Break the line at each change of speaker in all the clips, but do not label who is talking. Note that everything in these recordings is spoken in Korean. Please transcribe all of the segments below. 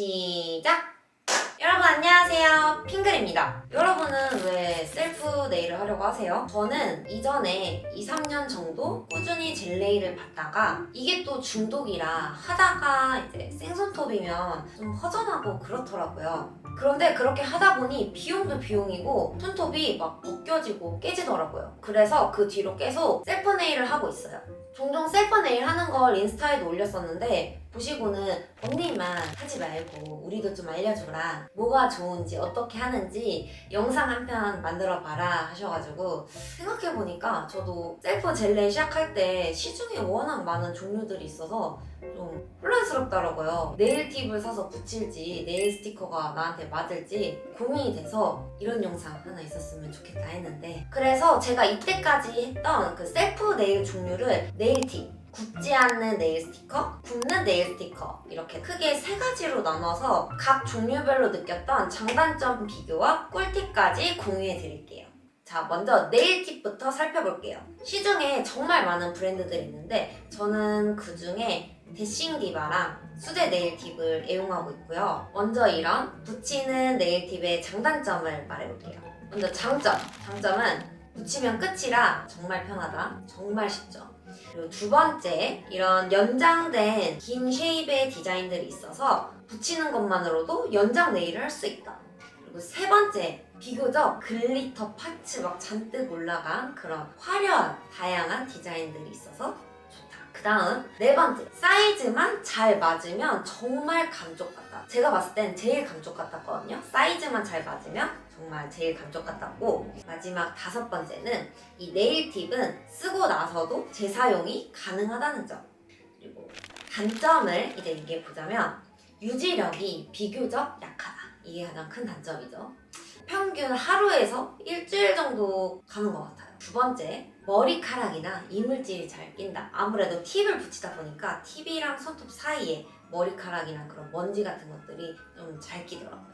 시작! 여러분 안녕하세요. 핑글입니다. 여러분은 왜 셀프 네일을 하려고 하세요? 저는 이전에 2, 3년 정도 꾸준히 젤 네일을 받다가 이게 또 중독이라 하다가 이제 생손톱이면 좀 허전하고 그렇더라고요. 그런데 그렇게 하다 보니 비용도 비용이고 손톱이 막 벗겨지고 깨지더라고요. 그래서 그 뒤로 계속 셀프 네일을 하고 있어요. 종종 셀프 네일 하는 걸 인스타에도 올렸었는데 보시고는 언니만 하지 말고 우리도 좀 알려줘라. 뭐가 좋은지 어떻게 하는지 영상 한 편 만들어 봐라 하셔가지고 생각해보니까 저도 셀프 젤레 시작할 때 시중에 워낙 많은 종류들이 있어서 좀 혼란스럽더라고요. 네일 팁을 사서 붙일지 네일 스티커가 나한테 맞을지 고민이 돼서 이런 영상 하나 있었으면 좋겠다 했는데 그래서 제가 이때까지 했던 그 셀프 네일 종류를 네일 팁 굳지 않는 네일 스티커, 굽는 네일 스티커 이렇게 크게 세 가지로 나눠서 각 종류별로 느꼈던 장단점 비교와 꿀팁까지 공유해 드릴게요. 자, 먼저 네일 팁부터 살펴볼게요. 시중에 정말 많은 브랜드들이 있는데 저는 그 중에 데싱디바랑 수제 네일 팁을 애용하고 있고요. 먼저 이런 붙이는 네일 팁의 장단점을 말해볼게요. 먼저 장점. 장점은 붙이면 끝이라 정말 편하다. 정말 쉽죠. 그리고 두 번째, 이런 연장된 긴 쉐입의 디자인들이 있어서 붙이는 것만으로도 연장 네일을 할 수 있다. 그리고 세 번째, 비교적 글리터 파츠 막 잔뜩 올라간 그런 화려한 다양한 디자인들이 있어서. 그 다음 네 번째, 사이즈만 잘 맞으면 정말 감쪽 같다. 제가 봤을 땐 제일 감쪽 같았거든요. 사이즈만 잘 맞으면 정말 제일 감쪽 같았고 마지막 다섯 번째는 이 네일 팁은 쓰고 나서도 재사용이 가능하다는 점. 그리고 단점을 이제 얘기해 보자면 유지력이 비교적 약하다. 이게 가장 큰 단점이죠. 평균 하루에서 일주일 정도 가는 것 같아요. 두 번째, 머리카락이나 이물질이 잘 낀다. 아무래도 팁을 붙이다 보니까 팁이랑 손톱 사이에 머리카락이나 그런 먼지 같은 것들이 좀 잘 끼더라고요.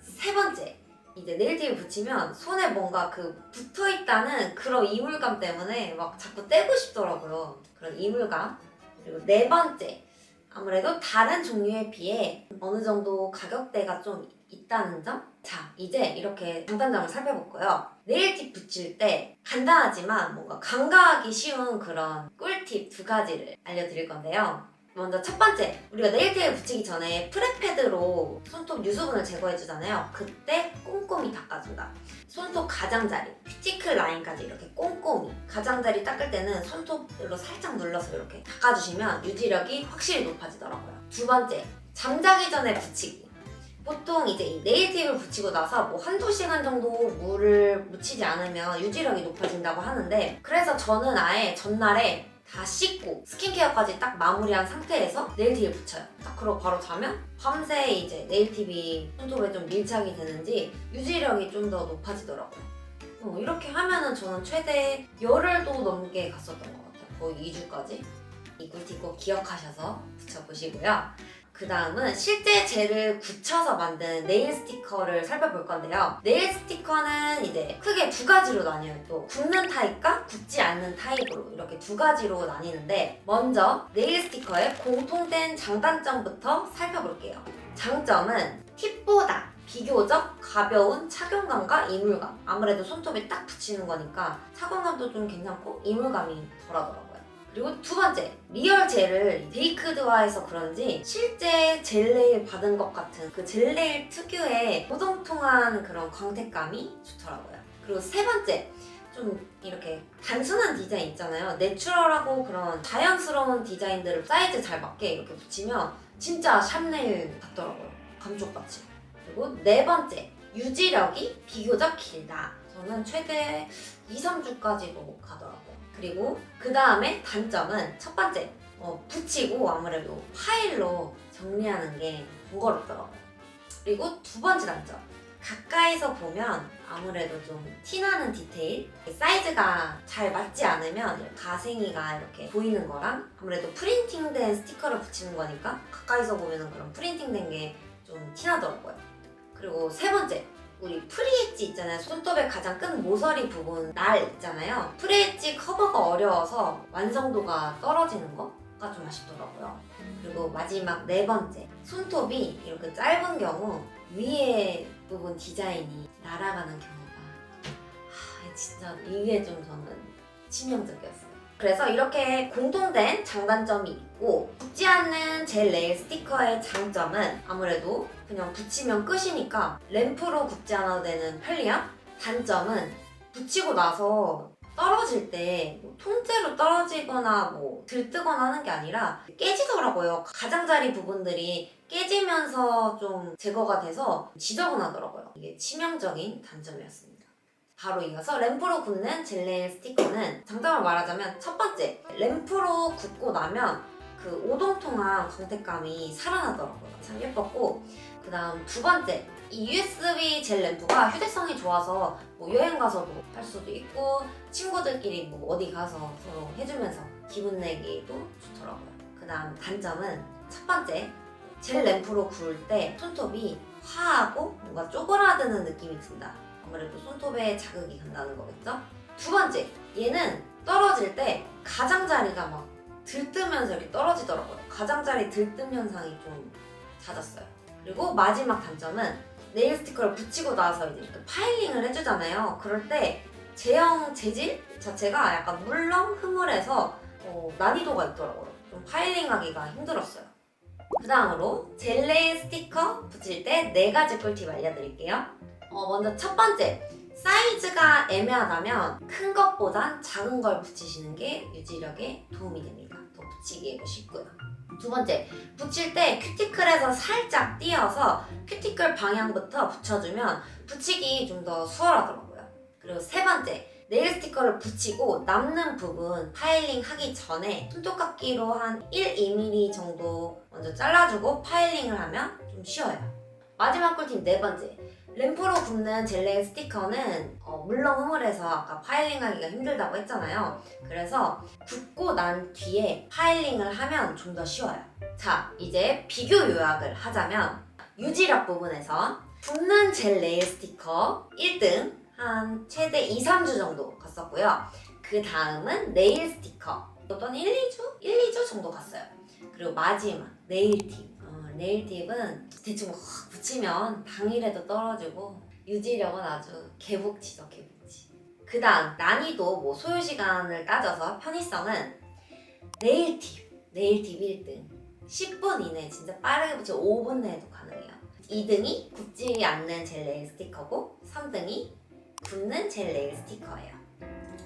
세 번째, 이제 네일팁을 붙이면 손에 뭔가 그 붙어 있다는 그런 이물감 때문에 막 자꾸 떼고 싶더라고요. 그런 이물감. 그리고 네 번째, 아무래도 다른 종류에 비해 어느 정도 가격대가 좀 있다는 점? 자, 이제 이렇게 장단점을 살펴볼 거예요. 네일팁 붙일 때 간단하지만 뭔가 간과하기 쉬운 그런 꿀팁 두 가지를 알려드릴 건데요. 먼저 첫 번째, 우리가 네일팁을 붙이기 전에 프레패드로 손톱 유수분을 제거해주잖아요. 그때 꼼꼼히 닦아준다. 손톱 가장자리, 큐티클 라인까지 이렇게 꼼꼼히 가장자리 닦을 때는 손톱으로 살짝 눌러서 이렇게 닦아주시면 유지력이 확실히 높아지더라고요. 두 번째, 잠자기 전에 붙이기. 보통 이제 이 네일팁을 붙이고 나서 뭐 한두 시간 정도 물을 묻히지 않으면 유지력이 높아진다고 하는데 그래서 저는 아예 전날에 다 씻고 스킨케어까지 딱 마무리한 상태에서 네일팁을 붙여요. 딱 그러고 바로 자면 밤새 이제 네일팁이 손톱에 좀 밀착이 되는지 유지력이 좀 더 높아지더라고요. 어, 이렇게 하면은 저는 최대 열흘도 넘게 갔었던 것 같아요. 거의 2주까지. 이 꿀팁 꼭 기억하셔서 붙여보시고요. 그 다음은 실제 젤을 굳혀서 만든 네일 스티커를 살펴볼 건데요. 네일 스티커는 이제 크게 두 가지로 나뉘어요. 또 굳는 타입과 굳지 않는 타입으로 이렇게 두 가지로 나뉘는데 먼저 네일 스티커의 공통된 장단점부터 살펴볼게요. 장점은 팁보다 비교적 가벼운 착용감과 이물감. 아무래도 손톱에 딱 붙이는 거니까 착용감도 좀 괜찮고 이물감이 덜하더라고요. 그리고 두 번째, 리얼 젤을 베이크드화해서 그런지 실제 젤네일 받은 것 같은 그 젤네일 특유의 보송통한 그런 광택감이 좋더라고요. 그리고 세 번째, 좀 이렇게 단순한 디자인 있잖아요. 내추럴하고 그런 자연스러운 디자인들을 사이즈 잘 맞게 이렇게 붙이면 진짜 샵네일 같더라고요. 감쪽같이. 그리고 네 번째, 유지력이 비교적 길다. 저는 최대 2, 3주까지도 가더라고요. 그리고 그 다음에 단점은 첫 번째, 어, 붙이고 아무래도 파일로 정리하는 게 번거롭더라고요. 그리고 두 번째 단점, 가까이서 보면 아무래도 좀 티나는 디테일 사이즈가 잘 맞지 않으면 가생이가 이렇게 보이는 거랑 아무래도 프린팅된 스티커를 붙이는 거니까 가까이서 보면 그런 프린팅된 게 좀 티나더라고요 그리고 세 번째 우리 프리엣지 있잖아요 손톱의 가장 끈 모서리 부분 날 있잖아요 프리엣지 커버가 어려워서 완성도가 떨어지는 거좀 아쉽더라고요. 그리고 마지막 네 번째 손톱이 이렇게 짧은 경우 위에 부분 디자인이 날아가는 경우가 하, 진짜 이게 좀 저는 치명적이었어요. 그래서 이렇게 공통된 장단점이 있고 붙지 않는 젤 네일 스티커의 장점은 아무래도 그냥 붙이면 끝이니까 램프로 굽지 않아도 되는 편리함 단점은 붙이고 나서 떨어질 때 뭐 통째로 떨어지거나 뭐 들뜨거나 하는 게 아니라 깨지더라고요. 가장자리 부분들이 깨지면서 좀 제거가 돼서 지저분하더라고요. 이게 치명적인 단점이었습니다. 바로 이어서 램프로 굽는 젤네일 스티커는 장점을 말하자면 첫 번째 램프로 굽고 나면 그 오동통한 광택감이 살아나더라고요. 참 예뻤고 그 다음 두 번째 이 USB 젤 램프가 휴대성이 좋아서 뭐 여행 가서도 할 수도 있고 친구들끼리 뭐 어디 가서 서로 해주면서 기분 내기도 좋더라고요. 그 다음 단점은 첫 번째 젤 램프로 구울 때 손톱이 화하고 뭔가 쪼그라드는 느낌이 든다. 아무래도 손톱에 자극이 간다는 거겠죠? 두 번째 얘는 떨어질 때 가장자리가 막 들뜨면서 이렇게 떨어지더라고요. 가장자리 들뜸 현상이 좀 잦았어요. 그리고 마지막 단점은 네일 스티커를 붙이고 나서 이제 이렇게 파일링을 해주잖아요. 그럴 때 제형 재질 자체가 약간 물렁 흐물해서 어, 난이도가 있더라고요. 좀 파일링하기가 힘들었어요. 그 다음으로 젤 네일 스티커 붙일 때 네 가지 꿀팁 알려드릴게요. 어, 먼저 첫 번째 사이즈가 애매하다면 큰 것보단 작은 걸 붙이시는 게 유지력에 도움이 됩니다. 더 붙이기에도 쉽고요. 두 번째, 붙일 때 큐티클에서 살짝 띄어서 큐티클 방향부터 붙여주면 붙이기 좀 더 수월하더라고요. 그리고 세 번째, 네일 스티커를 붙이고 남는 부분 파일링 하기 전에 손톱깎이로 한 1, 2mm 정도 먼저 잘라주고 파일링을 하면 좀 쉬워요. 마지막 꿀팁 네 번째, 램프로 굽는 젤레 스티커는 어, 물론 흐물해서 아까 파일링하기가 힘들다고 했잖아요. 그래서 굽고 난 뒤에 파일링을 하면 좀 더 쉬워요. 자, 이제 비교 요약을 하자면 유지력 부분에서 굽는 젤 네일 스티커 1등 한 최대 2, 3주 정도 갔었고요. 그 다음은 네일 스티커 어떤 1, 2주? 1, 2주 정도 갔어요. 그리고 마지막 네일 팁. 어, 네일 팁은 대충 확 붙이면 당일에도 떨어지고 유지력은 아주 개복치죠 개복치. 그 다음 난이도 뭐 소요 시간을 따져서 편의성은 네일 팁. 네일 팁 1등. 10분 이내 진짜 빠르게 붙여 5분 내에도 가능해요. 2등이 굽지 않는 젤 네일 스티커고 3등이 굽는 젤 네일 스티커예요.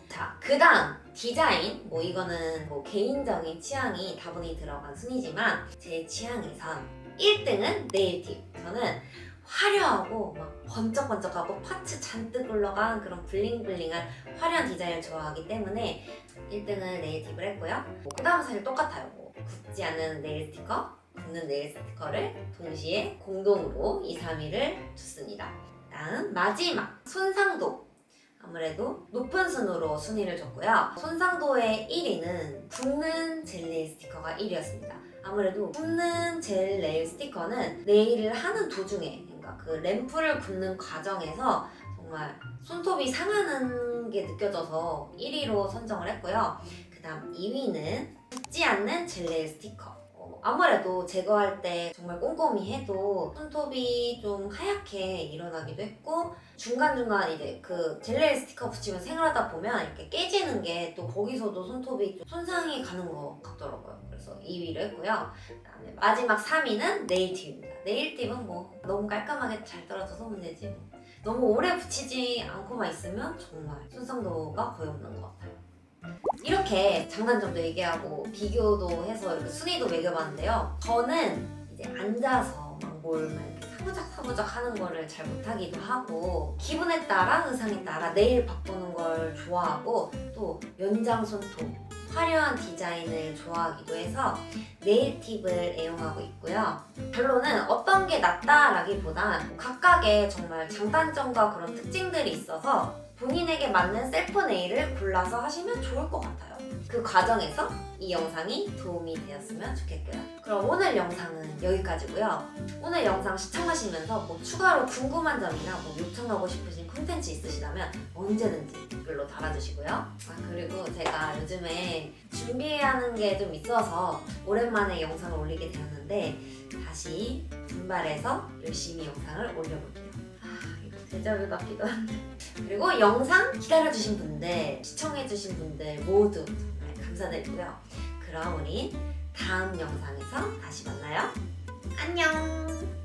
자, 그 다음 디자인 뭐 이거는 뭐 개인적인 취향이 다분히 들어간 순위지만 제 취향에선 1등은 네일 팁. 저는 화려하고 막 번쩍번쩍하고 파츠 잔뜩 올라간 그런 블링블링한 화려한 디자인을 좋아하기 때문에 1등은 네일 팁을 했고요. 뭐그 다음 사실 똑같아요. 뭐 굽지 않는 네일 스티커, 굽는 네일 스티커를 동시에 공동으로 2, 3위를 줬습니다. 다음 마지막 손상도 아무래도 높은 순으로 순위를 줬고요. 손상도의 1위는 굽는 젤 네일 스티커가 1위였습니다. 아무래도 굽는 젤 네일 스티커는 네일을 하는 도중에 그러니까 그 램프를 굽는 과정에서 정말 손톱이 상하는 게 느껴져서 1위로 선정을 했고요. 그 다음 2위는 굽지 않는 젤 네일 스티커. 어, 아무래도 제거할 때 정말 꼼꼼히 해도 손톱이 좀 하얗게 일어나기도 했고 중간중간 이제 그 젤레일 스티커 붙이면 생활하다 보면 이렇게 깨지는 게 또 거기서도 손톱이 좀 손상이 가는 것 같더라고요. 그래서 2위를 했고요. 그다음에 마지막 3위는 네일팁입니다. 네일팁은 뭐 너무 깔끔하게 잘 떨어져서 문제지 뭐. 너무 오래 붙이지 않고만 있으면 정말 손상도가 거의 없는 것 같아요. 이렇게 장단점도 얘기하고 비교도 해서 이렇게 순위도 매겨봤는데요. 저는 이제 앉아서 막뭘 사부작 사부작 하는 거를 잘 못하기도 하고 기분에 따라 의상에 따라 네일 바꾸는 걸 좋아하고 또 연장 손톱 화려한 디자인을 좋아하기도 해서 네일 팁을 애용하고 있고요. 결론은 어떤 게 낫다라기보단 각각의 정말 장단점과 그런 특징들이 있어서 본인에게 맞는 셀프 네일을 골라서 하시면 좋을 것 같아요. 그 과정에서 이 영상이 도움이 되었으면 좋겠고요. 그럼 오늘 영상은 여기까지고요. 오늘 영상 시청하시면서 뭐 추가로 궁금한 점이나 뭐 요청하고 싶으신 콘텐츠 있으시다면 언제든지 댓글로 달아주시고요. 아, 그리고 제가 요즘에 준비하는 게 좀 있어서 오랜만에 영상을 올리게 되었는데 다시 분발해서 열심히 영상을 올려볼게요. 아, 이거 대자뷰 같기도 한데. 그리고 영상 기다려주신 분들, 시청해주신 분들 모두 감사드리고요. 그럼 우린 다음 영상에서 다시 만나요. 안녕!